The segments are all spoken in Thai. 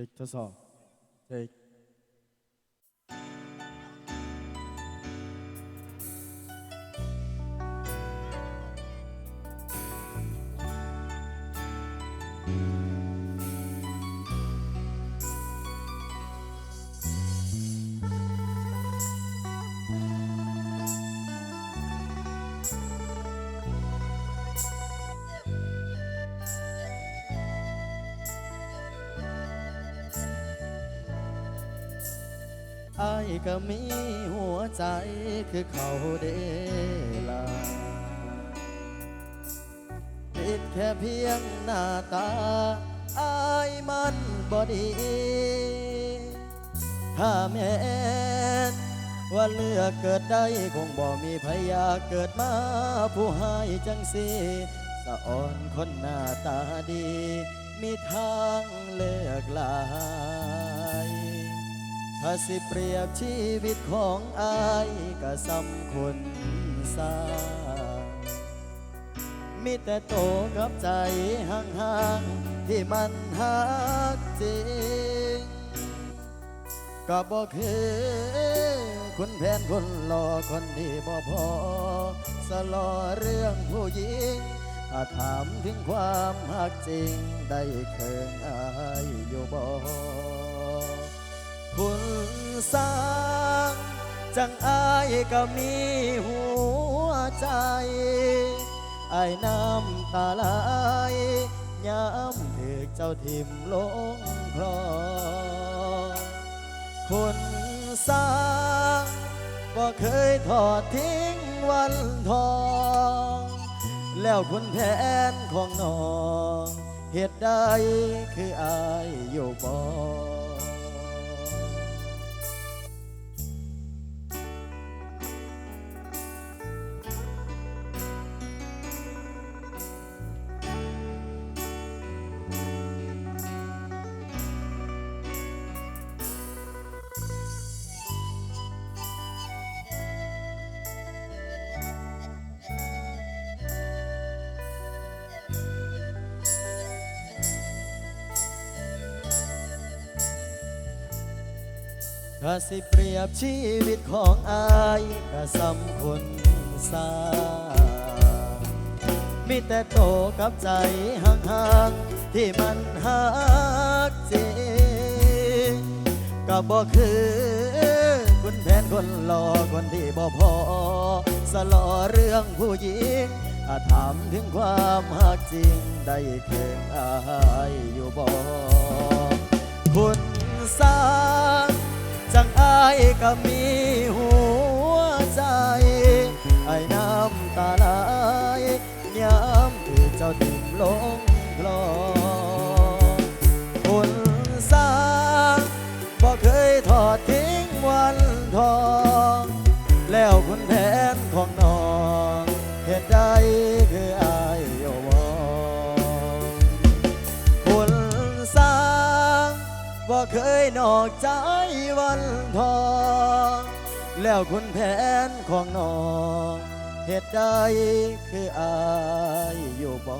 ช็คทดสอ อ้ายก็มีหัวใจคือเขาเดลาติดแค่เพียงหน้าตาอายมันบอดี ถ้าแม่นว่าเลือกเกิดได้คงบ่มีพยาเกิดมาผู้ให้จังสีสะอ่อนคนหน้าตาดี มีทางเลือกหลาย ถ้าสิเปรียบชีวิตของอายก็สำคุณสร้างมีแต่โตกับใจห่างๆที่มันหักจริง ก็บอกคือคุณแผนคนหล่อคนดีบ่พอ สลอเรื่องผู้หญิงถ้าถามถึงความหักจริง ได้เคิงอายอยู่บ่ คุณสร้าง จังอายก็มีหัวใจไอ้ายน้ำตาไหลย้ำถึกเจ้าทิมลงคลองคุณสร้างบ่เคยทอดทิ้งวันทอง แล้วคุณแทนของน้องเหตุใดคืออายอยู่บ่ ถ้าสิเปรียบชีวิตของอายก็สำคนสามีแต่โตกับใจห่างๆ ที่มันหักจริงก็บอกคือคุณแผนคนหลอคนที่บ่พอ สลอเรื่องผู้หญิงถ้าถามถึงความหักจริง ได้เคียงอายอยู่บ่คุณสาายก็มีหัวใจ ไอ้น้ำตาไหลย้ำที่เจ้าดิ่มลงกลอคุณสร้างบ่เคยทอดทิ้งวันทอง แล้วคุณแทนของ เคยนอกใจวันทอง แล้วคุณแผนของน้องเหตุใดคืออายอยู่บ่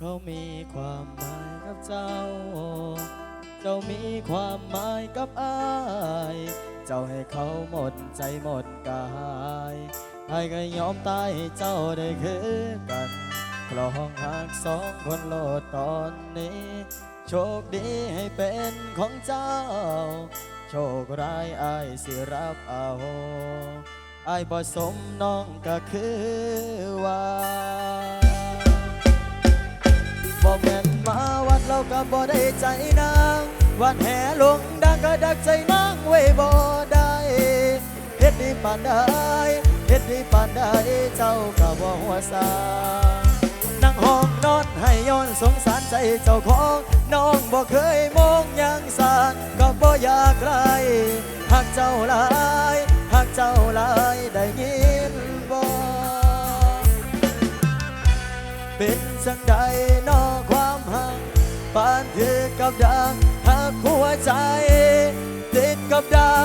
เขามีความหมายกับเจ้า เจ้ามีความหมายกับอาย เจ้าให้เขาหมดใจหมดกายไอ้ก็ยอมตายให้เจ้าได้คือกันคลองหักสองคนโลดตอนนี้ โชคดีให้เป็นของเจ้า โชคร้ายอายสิรับเอาอายบ่สมน้องก็คือว่า บ่แม่นมาวัดเราก็บ่ได้ใจนางวันแห่ลงดังก็ดักใจนางไว้บ่ได้เฮ็ดดีปานใดเฮ็ดดีปานใดเจ้าก็บ่หัวซานั่งห้องนอนให้ย้อนสงสารใจเจ้าของน้องบ่เคยมองยังสารก็บ่อยากไกลหักเจ้าหลายหักเจ้าหลายได้ยินบ่ เป็นสังใดนอความหักปานถือกับดักหักหัวใจ ติดกับดัก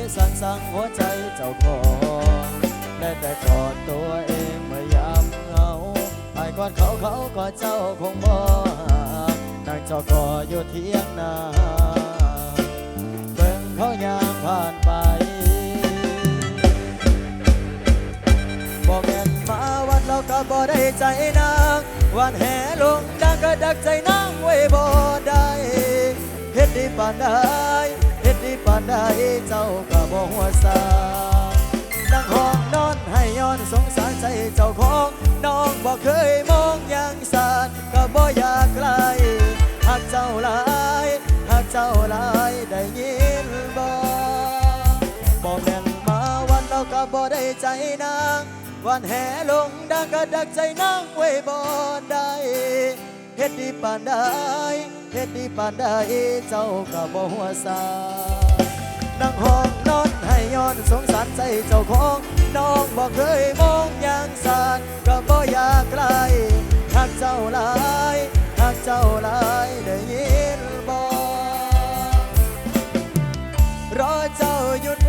สั่งสั่งสั่งหัวใจเจ้าของได้แต่กอดตัวเองเมื่อยามเหงาไอ้กอดเขาเขากอดเจ้าคงบ่นั่งเจ้ากอดอยู่เที่ยงนาเบิ่งเขายางผ่านไปบ่แม่นมาวัดเราก็บ่ได้ใจนางวันแห่ลงดังก็ดักใจนางไว้บ่ได้เฮ็ดดีปานใด ปานใดเจ้าก็บ่หัวซานั่งห้องนอนให้ย้อนสงสารใจเจ้าของน้องบ่เคยมองยังสารก็บ่อยากไกลหักเจ้าหลายหักเจ้าหลายได้ยินบ่บ่แม่นมาวันเราก็บ่ได้ใจนางวันแห่ลงดังก็ดักใจนางไว้บ่ได้เฮ็ดดีปานใดเฮ็ดดีปานใดเจ้าก็บ่หัวซา นั่งห้องนอนให้ย้อนสงสารใจเจ้าของ น้องบอกเคยมองอย่างสารก็บ่อยากไกลหักเจ้าหลายหักเจ้าหลายได้ยินบอกรอเจ้าหยุด